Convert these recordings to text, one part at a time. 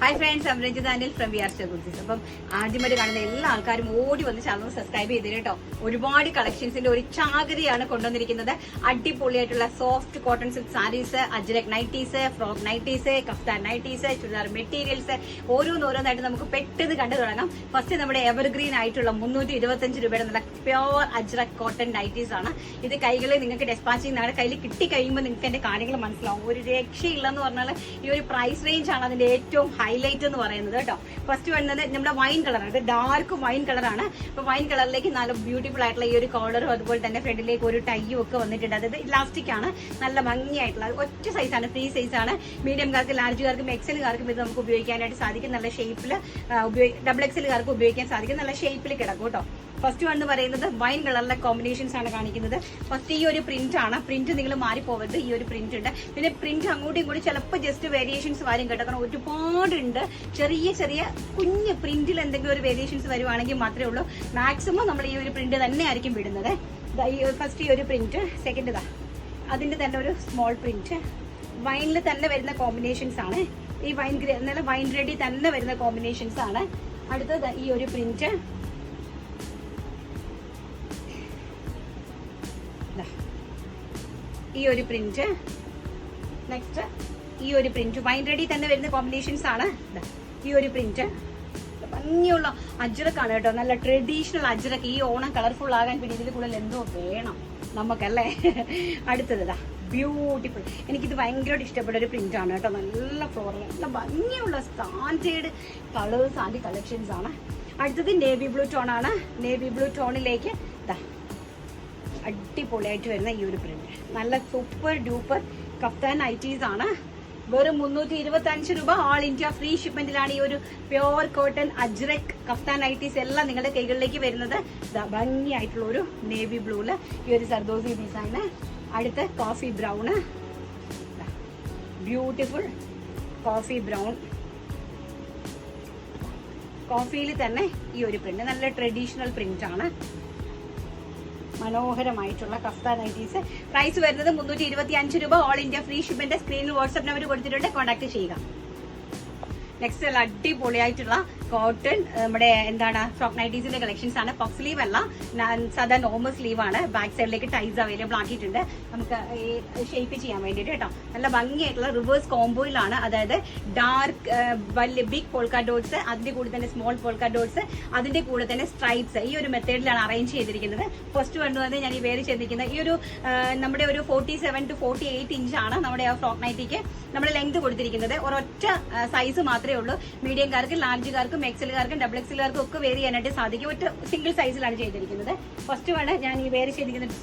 Hi friends Amaranjit Anil from V R kurtis അപ്പം ആദ്യമായിട്ട് കാണുന്ന എല്ലാ ആൾക്കാരും ഓടി വന്ന് ചാനൽ സബ്സ്ക്രൈബ് ചെയ്തിട്ട് കേട്ടോ. ഒരുപാട് കളക്ഷൻസിന്റെ ഒരു ചാകരയാണ് കൊണ്ടുവന്നിരിക്കുന്നത്. അടിപൊളിയായിട്ടുള്ള soft cotton silk saris ajrakh nighties frock nighties kaftan nighties churidar materials ഓരോന്നോരോന്നായിട്ട് നമുക്ക് പെട്ടെന്ന് കണ്ടു തുടങ്ങാം. ഫസ്റ്റ് നമ്മുടെ എവർഗ്രീൻ ആയിട്ടുള്ള മുന്നൂറ്റി ഇരുപത്തഞ്ച് രൂപയുടെ നല്ല പ്യോർ അജ്രക് കോട്ടൺ നൈറ്റീസ് ആണ്. ഇത് കൈകളിൽ നിങ്ങൾക്ക് ഡെസ്പാച്ചിങ് നിങ്ങളുടെ കയ്യിൽ കിട്ടി കഴിയുമ്പോൾ നിങ്ങൾക്ക് എന്റെ കാര്യങ്ങൾ മനസ്സിലാവും. ഒരു രക്ഷയില്ലെന്ന് പറഞ്ഞാൽ ഈ ഒരു പ്രൈസ് റേഞ്ച് ആണ് അതിന്റെ ഏറ്റവും ഹൈലൈറ്റ് എന്ന് പറയുന്നത് കേട്ടോ. ഫസ്റ്റ് വരുന്നത് നമ്മുടെ വൈൻ കളറാണ് ഇത് ഡാർക്ക് വൈൻ കളറാണ് അപ്പൊ വൈൻ കളറിലേക്ക് നല്ല ബ്യൂട്ടിഫുൾ ആയിട്ടുള്ള ഈ ഒരു കോളറും അതുപോലെ തന്നെ ഫ്രണ്ടിലേക്ക് ഒരു ടൈയും ഒക്കെ വന്നിട്ടുണ്ട്. അതായത് ഇലാസ്റ്റിക് ആണ്. നല്ല ഭംഗിയായിട്ടുള്ള. ഒറ്റ സൈസാണ് ത്രീ സൈസാണ് മീഡിയംകാർക്ക് എക്സൽ എക്സലുകാർക്കും ഇത് നമുക്ക് ഉപയോഗിക്കാനായിട്ട് സാധിക്കും. നല്ല ഷേപ്പിൽ ഡബിൾ എക്സൽ എക്സലുകാർക്ക് ഉപയോഗിക്കാൻ സാധിക്കും. നല്ല ഷേപ്പിൽ കിടക്കും കേട്ടോ. ഫസ്റ്റ് വൺ എന്ന് പറയുന്നത് വൈൻ കളറിലെ കോമ്പിനേഷൻസ് ആണ് കാണിക്കുന്നത്. ഫസ്റ്റ് ഈ ഒരു പ്രിന്റ് ആണ്. പ്രിന്റ് നിങ്ങൾ മാറിപ്പോവരുത്. ഈ ഒരു പ്രിന്റ് ഉണ്ട്. പിന്നെ പ്രിന്റ് അങ്ങോട്ടും ഇങ്ങോട്ടും ചിലപ്പോൾ ജസ്റ്റ് വേരിയേഷൻസ് വരും കേട്ടോ. കാരണം ഒരുപാടുണ്ട് ചെറിയ ചെറിയ കുഞ്ഞ് പ്രിന്റിൽ എന്തെങ്കിലും ഒരു വേരിയേഷൻസ് വരുവാണെങ്കിൽ മാത്രമേ ഉള്ളൂ. മാക്സിമം നമ്മൾ ഈ ഒരു പ്രിന്റ് തന്നെ ആയിരിക്കും വിടുന്നത്. ഫസ്റ്റ് ഈ ഒരു പ്രിന്റ് സെക്കൻഡ് ഇതാ അതിന്റെ തന്നെ ഒരു സ്മോൾ പ്രിന്റ് വൈനിൽ തന്നെ വരുന്ന കോമ്പിനേഷൻസ് ആണ്. ഈ വൈൻ ഗ്രേ എന്നാലും വൈൻ റെഡി തന്നെ വരുന്ന കോമ്പിനേഷൻസ് ആണ്. അടുത്തത് ഈ ഒരു പ്രിന്റ്. ഈ ഒരു പ്രിന്റ് നെക്സ്റ്റ് ഈ ഒരു പ്രിന്റ് റെഡി തന്നെ വരുന്ന കോമ്പിനേഷൻസ് ആണ്. ഈ ഒരു പ്രിന്റ് ഭംഗിയുള്ള അജ്രക്കാണ് കേട്ടോ. നല്ല ട്രഡീഷണൽ അജ്രക്ക്. ഈ ഓണം കളർഫുൾ ആകാൻ പിന്നെ ഇതിൽ കൂടുതൽ എന്തോ വേണം നമുക്കല്ലേ? അടുത്തത് ബ്യൂട്ടിഫുൾ എനിക്കിത് ഭയങ്കരമായിട്ട് ഇഷ്ടപ്പെട്ട ഒരു പ്രിന്റ് ആണ് കേട്ടോ. നല്ല ഫ്ലോറൽ നല്ല ഭംഗിയുള്ള സ്റ്റാൻഡേർഡ് കളേഴ്സ് ആൻഡ് കളക്ഷൻസ് ആണ്. അടുത്തത് നേവി ബ്ലൂ ടോൺ ആണ്. നേവി ബ്ലൂ ടോണിലേക്ക് അടിപൊളിയായിട്ട് വരുന്ന ഈ ഒരു പ്രിന്റ് നല്ല സൂപ്പർ ഡൂപ്പർ കഫ്താൻ ഐറ്റീസ് ആണ്. വെറും മുന്നൂറ്റി ഇരുപത്തി അഞ്ച് രൂപ ഓൾ ഇന്ത്യ ഫ്രീ ഷിപ്മെന്റിലാണ് ഈ ഒരു പ്യോർ കോട്ടൺ അജ്രക് കഫ്താൻ ഐറ്റീസ് എല്ലാം നിങ്ങളുടെ കൈകളിലേക്ക് വരുന്നത്. ഭംഗിയായിട്ടുള്ള ഒരു നേവി ബ്ലൂൽ ഈ ഒരു സർദോസി ഡിസൈന് അടുത്ത coffee brown beautiful coffee brown കോഫിയിൽ തന്നെ ഈ ഒരു പ്രിന്റ് നല്ല ട്രഡീഷണൽ പ്രിന്റ് ആണ്. മനോഹരമായിട്ടുള്ള കഫ്താ നൈറ്റീസ്. പ്രൈസ് വരുന്നത് മുന്നൂറ്റി ഇരുപത്തി അഞ്ച് രൂപ ഓൾ ഇന്ത്യ ഫ്രീ ഷിപ്പിന്റെ സ്ക്രീനിൽ വാട്സ്ആപ്പ് നമ്പർ കൊടുത്തിട്ടുണ്ട്. കോൺടാക്ട് ചെയ്യുക. നെക്സ്റ്റ് അടിപൊളിയായിട്ടുള്ള കോട്ടൺ നമ്മുടെ എന്താണ് ഫ്രോക്ക് നൈറ്റീസിന്റെ കളക്ഷൻസ് ആണ്. പഫ് സ്ലീവ് അല്ല സാധാ നോർമൽ സ്ലീവ് ആണ്. ബാക്ക് സൈഡിലേക്ക് ടൈസ് അവൈലബിൾ ആക്കിയിട്ടുണ്ട്. നമുക്ക് ഷേപ്പ് ചെയ്യാൻ വേണ്ടിയിട്ട് കേട്ടോ. നല്ല ഭംഗിയായിട്ടുള്ള റിവേഴ്സ് കോംബോയിലാണ് അതായത് ഡാർക്ക് വലിയ ബിഗ് പോൾക്കാ ഡോട്ട്സ് അതിന്റെ കൂടെ തന്നെ സ്മോൾ പോൾക്കാ ഡോട്ട്സ് അതിന്റെ കൂടെ തന്നെ സ്ട്രൈപ്സ് ഈ ഒരു മെത്തേഡിലാണ് അറേഞ്ച് ചെയ്തിരിക്കുന്നത്. ഫസ്റ്റ് കൊണ്ടുവന്ന് ഞാൻ ഈ വേറെ ചെയ്തിരിക്കുന്നത് ഈ ഒരു നമ്മുടെ ഒരു forty seven to forty eight ആണ് നമ്മുടെ ആ ഫ്രോക്ക് നൈറ്റിക്ക് നമ്മുടെ ലെങ്ത് കൊടുത്തിരിക്കുന്നത്. ഒരൊറ്റ സൈസ് മാത്രമേ ഉള്ളൂ. മീഡിയംകാർക്കും ലാർജുകാർക്കും എക്സലുകാർക്കും ഡബിൾ എക്സലുകാർക്കും ഒക്കെ വേരി ചെയ്യാനായിട്ട് സാധിക്കും. ഒറ്റ സിംഗിൾ സൈസിലാണ് ചെയ്തിരിക്കുന്നത്. ഫസ്റ്റ് ആണ് ഞാൻ ഈ വേറെ ചെയ്തിരിക്കുന്നത്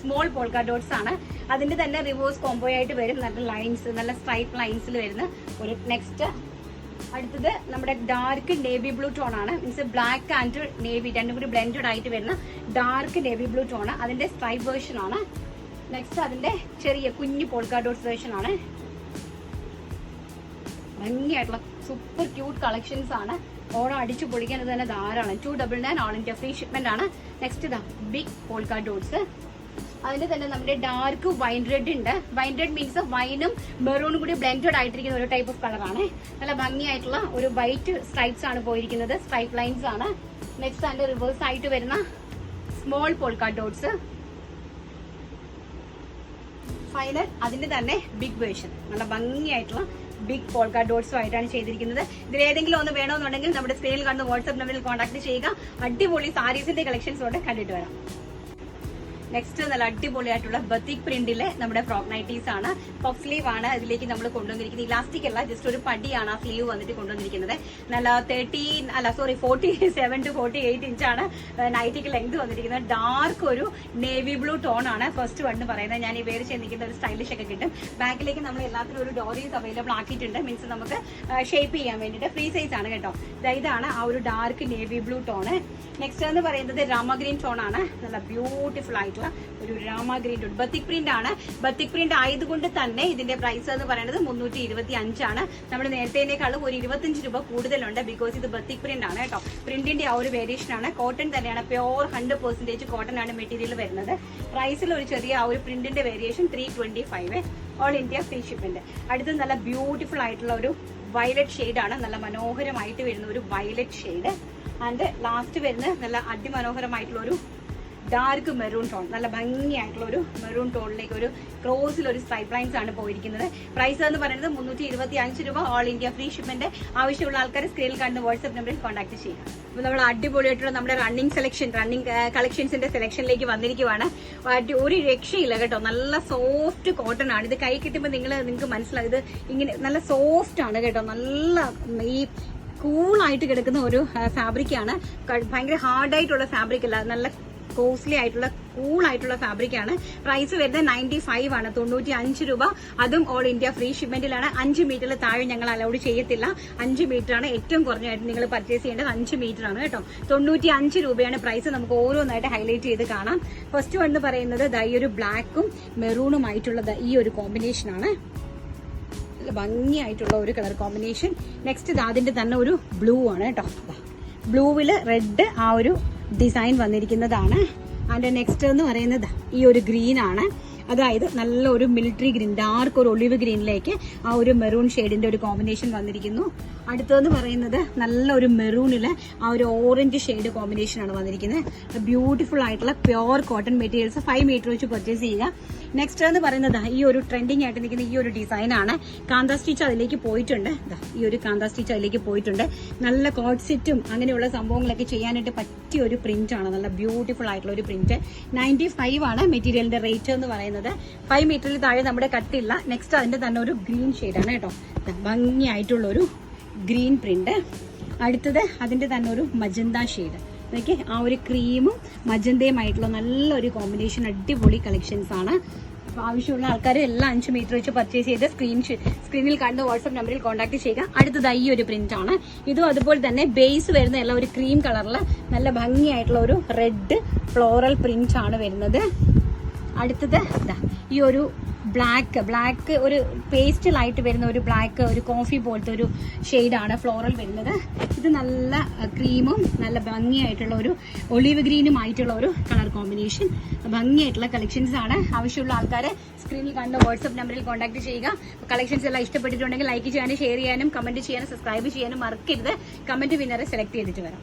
സ്മോൾ പോൾക്കാ ഡോട്ട്സ് ആണ്. അതിന്റെ തന്നെ റിവേഴ്സ് കോംബോ ആയിട്ട് വരും. നല്ല ലൈൻസ് നല്ല സ്ട്രൈപ്പ് ലൈൻസിൽ വരുന്ന ഒരു നെക്സ്റ്റ് അടുത്തത് നമ്മുടെ ഡാർക്ക് നേവി ബ്ലൂ ടോൺ ആണ്. മീൻസ് ബ്ലാക്ക് ആൻഡ് നേവി രണ്ടും കൂടി ബ്ലെൻഡഡ് ആയിട്ട് വരുന്ന ഡാർക്ക് നേവി ബ്ലൂ ടോൺ അതിന്റെ സ്ട്രൈപ്പ് വേർഷൻ ആണ്. നെക്സ്റ്റ് അതിന്റെ ചെറിയ കുഞ്ഞു പോൾക്കാ ഡോട്ട്സ് വേർഷൻ ആണ്. ഭംഗിയായിട്ടുള്ള സൂപ്പർ ക്യൂട്ട് കളക്ഷൻസ് ആണ്. ഓണം അടിച്ചു പൊളിക്കാൻ തന്നെ ധാരാളം. Two double nine all India free shipment ആണ്. നെക്സ്റ്റ് ഇതാ ബിഗ് പോൾക്കാ ഡോട്ട്സ് അതിന് തന്നെ നമ്മുടെ ഡാർക്ക് വൈൻ റെഡ് ഉണ്ട്. വൈൻ റെഡ് മീൻസ് വൈനും മെറൂണും കൂടി ബ്ലെൻഡഡ് ആയിട്ടിരിക്കുന്ന ഒരു ടൈപ്പ് ഓഫ് കളറാണ് നല്ല ഭംഗിയായിട്ടുള്ള ഒരു വൈറ്റ് സ്ട്രൈപ്സ് ആണ് പോയിരിക്കുന്നത്. സ്ട്രൈപ്പ് ലൈൻസ് ആണ്. നെക്സ്റ്റ് അതിന്റെ റിവേഴ്സ് ആയിട്ട് വരുന്ന സ്മോൾ പോൾക്കാ ഡോട്ട്സ് ഫൈനൽ അതിന്റെ തന്നെ ബിഗ് വേർഷൻ നല്ല ഭംഗിയായിട്ടുള്ള ബിഗ് പോൾക്കാ ഡോട്ട്സും ആയിട്ടാണ് ചെയ്തിരിക്കുന്നത്. ഇതിൽ ഏതെങ്കിലും ഒന്ന് വേണമെന്നുണ്ടെങ്കിൽ നമ്മുടെ സ്ക്രീനിൽ കാണുന്ന വാട്സ്ആപ്പ് നമ്പറിൽ കോൺടാക്ട് ചെയ്യുക. അടിപൊളി സാരീസിന്റെ കളക്ഷൻസ് കൊണ്ട് കണ്ടിട്ട് വരാം. നെക്സ്റ്റ് നല്ല അടിപൊളിയായിട്ടുള്ള ബത്തിക് പ്രിന്റിലെ നമ്മുടെ ഫ്രോക്ക് നൈറ്റീസ് ആണ്. പഫ് സ്ലീവ് ആണ് ഇതിലേക്ക് നമ്മൾ കൊണ്ടുവന്നിരിക്കുന്നത്. ഇലാസ്റ്റിക് അല്ല ജസ്റ്റ് ഒരു പടിയാണ് ആ സ്ലീവ് വന്നിട്ട് കൊണ്ടുവന്നിരിക്കുന്നത്. നല്ല തേർട്ടി അല്ല sorry forty seven to forty eight ഇഞ്ചാണ് നൈറ്റിക്ക് ലെങ്ത് വന്നിരിക്കുന്നത്. ഡാർക്ക് ഒരു നേവി ബ്ലൂ ടോൺ ആണ്. ഫസ്റ്റ് വൺ പറയുന്നത്. ഞാൻ ഈ പേര് ചെന്നിരിക്കുന്ന ഒരു സ്റ്റൈലിഷ് ഒക്കെ കിട്ടും. ബാക്കിലേക്ക് നമ്മൾ എല്ലാത്തിനും ഒരു ഡോറീസ് അവൈലബിൾ ആക്കിയിട്ടുണ്ട്. മീൻസ് നമുക്ക് ഷേപ്പ് ചെയ്യാൻ വേണ്ടിയിട്ട്. ഫ്രീ സൈസ് ആണ് കേട്ടോ. ഇതാണ് ആ ഒരു dark navy blue tone next എന്ന് പറയുന്നത് രാമ ഗ്രീൻ ടോൺ ആണ്. നല്ല ബ്യൂട്ടിഫുൾ ആയിട്ടുള്ള ഒരു Rama green tone batik print ആണ്. ബത്തിക് പ്രിന്റ് ആയതുകൊണ്ട് തന്നെ ഇതിന്റെ പ്രൈസ് എന്ന് പറയുന്നത് മുന്നൂറ്റി ഇരുപത്തി അഞ്ചാണ് നമ്മൾ നേരത്തേനേക്കാളും ഒരു ഇരുപത്തഞ്ച് രൂപ കൂടുതലുണ്ട് ബിക്കോസ് ഇത് ബത്തിക് പ്രിന്റ് ആണ് കേട്ടോ. പ്രിന്റിന്റെ ആ ഒരു വേരിയേഷൻ ആണ്. കോട്ടൺ തന്നെയാണ്. പ്യോർ ഹൺഡ്രഡ് പെർസെന്റേജ് കോട്ടൺ ആണ് മെറ്റീരിയൽ വരുന്നത്. പ്രൈസിൽ ഒരു ചെറിയ ആ ഒരു പ്രിന്റിന്റെ variation three twenty five all India free ഷിപ്പിന്റെ അടുത്ത് നല്ല ബ്യൂട്ടിഫുൾ ആയിട്ടുള്ള ഒരു വയലറ്റ് ഷെയ്ഡാണ് നല്ല മനോഹരമായിട്ട് വരുന്ന ഒരു വയലറ്റ് ഷെയ്ഡ് ആൻഡ് ലാസ്റ്റ് വരുന്ന നല്ല അതിമനോഹരമായിട്ടുള്ള ഒരു ഡാർക്ക് മെറൂൺ ടോൺ നല്ല ഭംഗിയായിട്ടുള്ള ഒരു മെറൂൺ ടോണിലേക്ക് ഒരു ക്രോസിൽ ഒരു സ്ട്രൈപ്പ് ലൈൻസ് ആണ് പോയിരിക്കുന്നത്. പ്രൈസ് എന്ന് പറയുന്നത് മുന്നൂറ്റി ഇരുപത്തി അഞ്ച് രൂപ. ഓൾ ഇന്ത്യ ഫ്രീ ഷിപ്മെന്റ് ആവശ്യമുള്ള ആൾക്കാർ സ്ക്രീനിൽ കണ്ട് വാട്സ്ആപ്പ് നമ്പറിൽ കോൺടാക്ട് ചെയ്യുക. അപ്പോൾ നമ്മൾ അടിപൊളിയായിട്ടുള്ള നമ്മുടെ റണ്ണിങ് സെലക്ഷൻ റണ്ണിങ് കളക്ഷൻസിന്റെ സെലക്ഷനിലേക്ക് വന്നിരിക്കുവാണ്. ഒരു രക്ഷയില്ല കേട്ടോ. നല്ല സോഫ്റ്റ് കോട്ടൺ ആണ്. ഇത് കൈ കിട്ടുമ്പോൾ നിങ്ങൾ നിങ്ങൾക്ക് മനസ്സിലാവും. ഇത് ഇങ്ങനെ നല്ല സോഫ്റ്റ് ആണ് കേട്ടോ. നല്ല ഈ കൂളായിട്ട് കിടക്കുന്ന ഒരു ഫാബ്രിക്കാണ് ഭയങ്കര ഹാർഡായിട്ടുള്ള ഫാബ്രിക് അല്ല. നല്ല കോസ്റ്റ്ലി ആയിട്ടുള്ള കൂൾ ആയിട്ടുള്ള ഫാബ്രിക് ആണ്. പ്രൈസ് വരുന്നത് നയന്റി ഫൈവ് ആണ് തൊണ്ണൂറ്റി അഞ്ച് രൂപ. അതും ഓൾ ഇന്ത്യ ഫ്രീ ഷിപ്മെന്റിലാണ് അഞ്ച് മീറ്ററിൽ താഴെ ഞങ്ങൾ അലൗഡ് ചെയ്യത്തില്ല. അഞ്ച് മീറ്റർ ആണ് ഏറ്റവും കുറഞ്ഞായിട്ട് നിങ്ങൾ പർച്ചേസ് ചെയ്യേണ്ടത് അഞ്ച് മീറ്റർ ആണ് കേട്ടോ. തൊണ്ണൂറ്റി അഞ്ച് രൂപയാണ് പ്രൈസ് നമുക്ക് ഓരോന്നായിട്ട് ഹൈലൈറ്റ് ചെയ്ത് കാണാം. ഫസ്റ്റ് വൺ എന്ന് പറയുന്നത് ഈ ഒരു ബ്ലാക്കും മെറൂണും ആയിട്ടുള്ളത് ഈ ഒരു കോമ്പിനേഷൻ ആണ്. ഭംഗിയായിട്ടുള്ള ഒരു കളർ കോമ്പിനേഷൻ നെക്സ്റ്റ് അതിന്റെ തന്നെ ഒരു ബ്ലൂ ആണ് കേട്ടോ. ബ്ലൂവിൽ റെഡ് ആ ഒരു ഡിസൈൻ വന്നിരിക്കുന്നതാണ്. ആൻഡ് നെക്സ്റ്റ് എന്ന് പറയുന്നത് ഈ ഒരു ഗ്രീൻ ആണ്. അതായത് നല്ല ഒരു മിലിറ്ററി ഗ്രീൻ ഡാർക്ക് ഒരു ഒളിവ് ഗ്രീനിലേക്ക് ആ ഒരു മെറൂൺ ഷെയ്ഡിന്റെ ഒരു കോമ്പിനേഷൻ വന്നിരിക്കുന്നു. അടുത്തതെന്ന് പറയുന്നത് നല്ല ഒരു മെറൂണിൽ ആ ഒരു ഓറഞ്ച് ഷെയ്ഡ് കോമ്പിനേഷൻ ആണ് വന്നിരിക്കുന്നത്. ബ്യൂട്ടിഫുൾ ആയിട്ടുള്ള pure cotton materials five metre വെച്ച് പർച്ചേസ് ചെയ്യുക. നെക്സ്റ്റ് എന്ന് പറയുന്നത് ഈ ഒരു ട്രെൻഡിങ് ആയിട്ട് നിൽക്കുന്ന ഈ ഒരു ഡിസൈൻ ആണ്. കാന്ത സ്റ്റിച്ച് അതിലേക്ക് പോയിട്ടുണ്ട്. ഈ ഒരു കാന്ത സ്റ്റിച്ച് അതിലേക്ക് പോയിട്ടുണ്ട്. നല്ല കോട്ട് സെറ്റും അങ്ങനെയുള്ള സംഭവങ്ങളൊക്കെ ചെയ്യാനായിട്ട് പറ്റിയ ഒരു പ്രിന്റ് ആണ്. നല്ല ബ്യൂട്ടിഫുൾ ആയിട്ടുള്ള ഒരു പ്രിന്റ് നയന്റി ഫൈവ് ആണ് മെറ്റീരിയലിന്റെ റേറ്റ് എന്ന് പറയുന്നത്. ഫൈവ് മീറ്ററിൽ താഴെ നമ്മുടെ കട്ടില്ല നെക്സ്റ്റ് അതിന്റെ തന്നെ ഒരു ഗ്രീൻ ആണ് കേട്ടോ. ദാ ഭംഗിയായിട്ടുള്ള ഒരു ഗ്രീൻ പ്രിന്റ് അടുത്തത് അതിന്റെ തന്നെ ഒരു മജന്ത ഷെയ്ഡ് നോക്കി ആ ഒരു ക്രീമും മജന്തയുമായിട്ടുള്ള നല്ലൊരു കോമ്പിനേഷൻ അടിപൊളി കളക്ഷൻസ് ആണ്. അപ്പോൾ ആവശ്യമുള്ള ആൾക്കാർ എല്ലാം അഞ്ച് മീറ്റർ വെച്ച് പർച്ചേസ് ചെയ്ത് സ്ക്രീൻ സ്ക്രീനിൽ കണ്ട് വാട്സ്ആപ്പ് നമ്പറിൽ കോൺടാക്ട് ചെയ്യുക. അടുത്തതായി ഒരു പ്രിന്റ് ആണ്. ഇതും അതുപോലെ തന്നെ ബേസ് വരുന്ന എല്ലാം ഒരു ക്രീം കളറിൽ നല്ല ഭംഗിയായിട്ടുള്ള ഒരു റെഡ് ഫ്ലോറൽ പ്രിന്റ് ആണ് വരുന്നത്. അടുത്തത് ഈ ഒരു ബ്ലാക്ക് ബ്ലാക്ക് ഒരു പേസ്റ്റലായിട്ട് വരുന്ന ഒരു ബ്ലാക്ക് ഒരു കോഫി പോലത്തെ ഒരു ഷെയ്ഡാണ് ഫ്ലോറൽ വരുന്നത്. ഇത് നല്ല ക്രീമും നല്ല ഭംഗിയായിട്ടുള്ള ഒരു ഒളിവ് ഗ്രീനും ആയിട്ടുള്ള ഒരു കളർ കോമ്പിനേഷൻ ഭംഗിയായിട്ടുള്ള കളക്ഷൻസ് ആണ്. ആവശ്യമുള്ള ആൾക്കാരെ സ്ക്രീനിൽ കാണുന്ന വാട്സ്ആപ്പ് നമ്പറിൽ കോൺടാക്ട് ചെയ്യുക. കളക്ഷൻസ് എല്ലാം ഇഷ്ടപ്പെട്ടിട്ടുണ്ടെങ്കിൽ ലൈക്ക് ചെയ്യാനും ഷെയർ ചെയ്യാനും കമന്റ് ചെയ്യാനും സബ്സ്ക്രൈബ് ചെയ്യാനും മറക്കരുത്. കമന്റ് വിന്നറെ സെലക്ട് ചെയ്തിട്ട് വരാം.